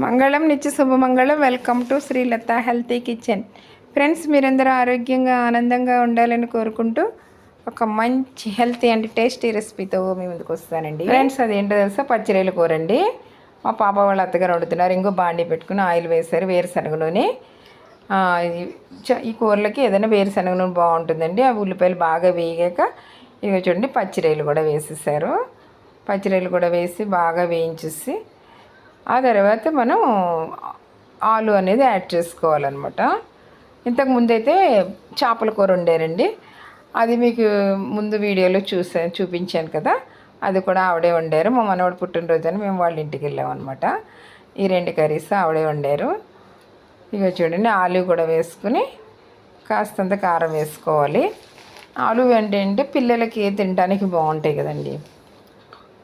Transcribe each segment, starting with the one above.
మంగళం నిత్య శుభమంగళం welcome to Srilatha healthy kitchen. Friends మీరందరూ ఆరోగ్యంగా ఆనందంగా ఉండాలని కోరుకుంటూ ఒక మంచి హెల్తీ అండ్ టేస్టీ రెసిపీతో మీ ముందుకు వస్తానండి. ఫ్రెండ్స్ అదేంటో తెలుసా? పచ్చిరేలు కూర అండి. మా పాప వాళ్ళ అత్తగారు వండుతున్నారు. ఇంకో బాండి పెట్టుకుని ఆయిల్ వేశారు వేరుశనగ నూనె ఈ- చ- ఈ కూరలకి ఏదైనా వేరుశనగ నూనె బాగుంటుందండి. ఆ ఉల్లిపాయలు బాగా వేగాక ఇక చూడండి పచ్చిరేలు కూడా వేసేసారు. పచ్చిరేలు కూడా వేసి బాగా వేయించేసి ఆ తర్వాత మనం ఆలు అనేది యాడ్ చేసుకోవాలన్నమాట. ఇంతకు ముందైతే చేపల కూర వండారండి. అది మీకు ముందు వీడియోలో చూసా చూపించాను కదా. అది కూడా ఆవిడే వండారు. మా మనవాడు పుట్టినరోజు మేము వాళ్ళ ఇంటికి వెళ్ళామన్నమాట. ఈ రెండు కర్రీస్ ఆవిడే వండారు. ఇక చూడండి ఆలు కూడా వేసుకుని కాస్తంత కారం వేసుకోవాలి. ఆలు ఏంటంటే పిల్లలకి తినడానికి బాగుంటాయి కదండి.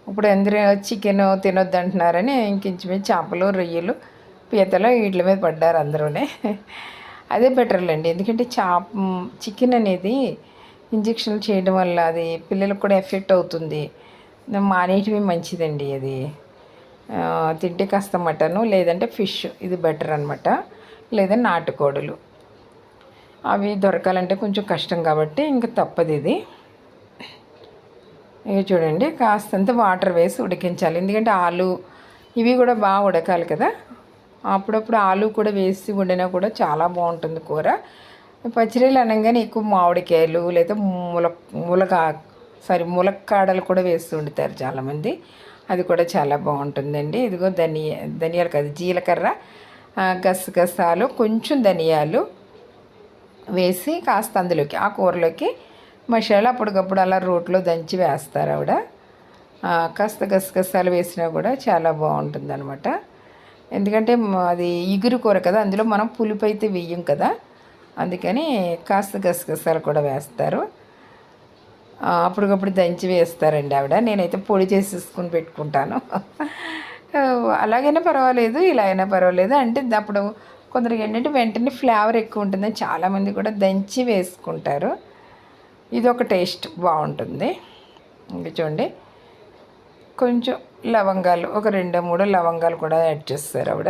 ఇప్పుడు అందరూ చికెన్ తినొద్దు అంటున్నారని ఇంకించుమించి చేపలు రొయ్యలు పీతలు వీటి మీద పడ్డారు అందరూనే. అదే బెటర్లేండి ఎందుకంటే చాప చికెన్ అనేది ఇంజక్షన్లు చేయడం వల్ల అది పిల్లలకు కూడా ఎఫెక్ట్ అవుతుంది. మానేటివి మంచిదండి అది. తింటే కాస్త మటను లేదంటే ఫిష్ ఇది బెటర్ అనమాట లేదా నాటుకోడులు. అవి దొరకాలంటే కొంచెం కష్టం కాబట్టి ఇంకా తప్పదు ఇది. ఇవి చూడండి కాస్తంత వాటర్ వేసి ఉడికించాలి. ఎందుకంటే ఆలు ఇవి కూడా బాగా ఉడకాలి కదా. అప్పుడప్పుడు ఆలు కూడా వేసి వండినా కూడా చాలా బాగుంటుంది కూర. పచ్చిరీలు అనగానే ఎక్కువ మామిడికాయలు లేదా ముల ములక సారీ ములక్కాడలు కూడా వేసి వండుతారు చాలామంది. అది కూడా చాలా బాగుంటుందండి. ఇదిగో ధనియా ధనియాలు కాదు జీలకర్ర గసగసాలు కొంచెం ధనియాలు వేసి కాస్త అందులోకి ఆ కూరలోకి మసాలా అప్పటికప్పుడు అలా రోట్లో దంచి వేస్తారు ఆవిడ. కాస్త గసగసాలు వేసినా కూడా చాలా బాగుంటుంది అనమాట ఎందుకంటే అది ఇగురు కూర కదా అందులో మనం పులుపు అయితే వెయ్యం కదా. అందుకని కాస్త గసగసాలు కూడా వేస్తారు. అప్పటికప్పుడు దంచి వేస్తారండి ఆవిడ. నేనైతే పొడి చేసేసుకుని పెట్టుకుంటాను. అలాగైనా పర్వాలేదు ఇలా అయినా పర్వాలేదు. అంటే అప్పుడు కొందరికి ఏంటంటే వెంటనే ఫ్లేవర్ ఎక్కువ ఉంటుందని చాలామంది కూడా దంచి వేసుకుంటారు. ఇది ఒక టేస్ట్ బాగుంటుంది. ఇంకా చూడండి. కొంచెం లవంగాలు ఒక రెండు మూడు లవంగాలు కూడా యాడ్ చేస్తారు ఆవిడ.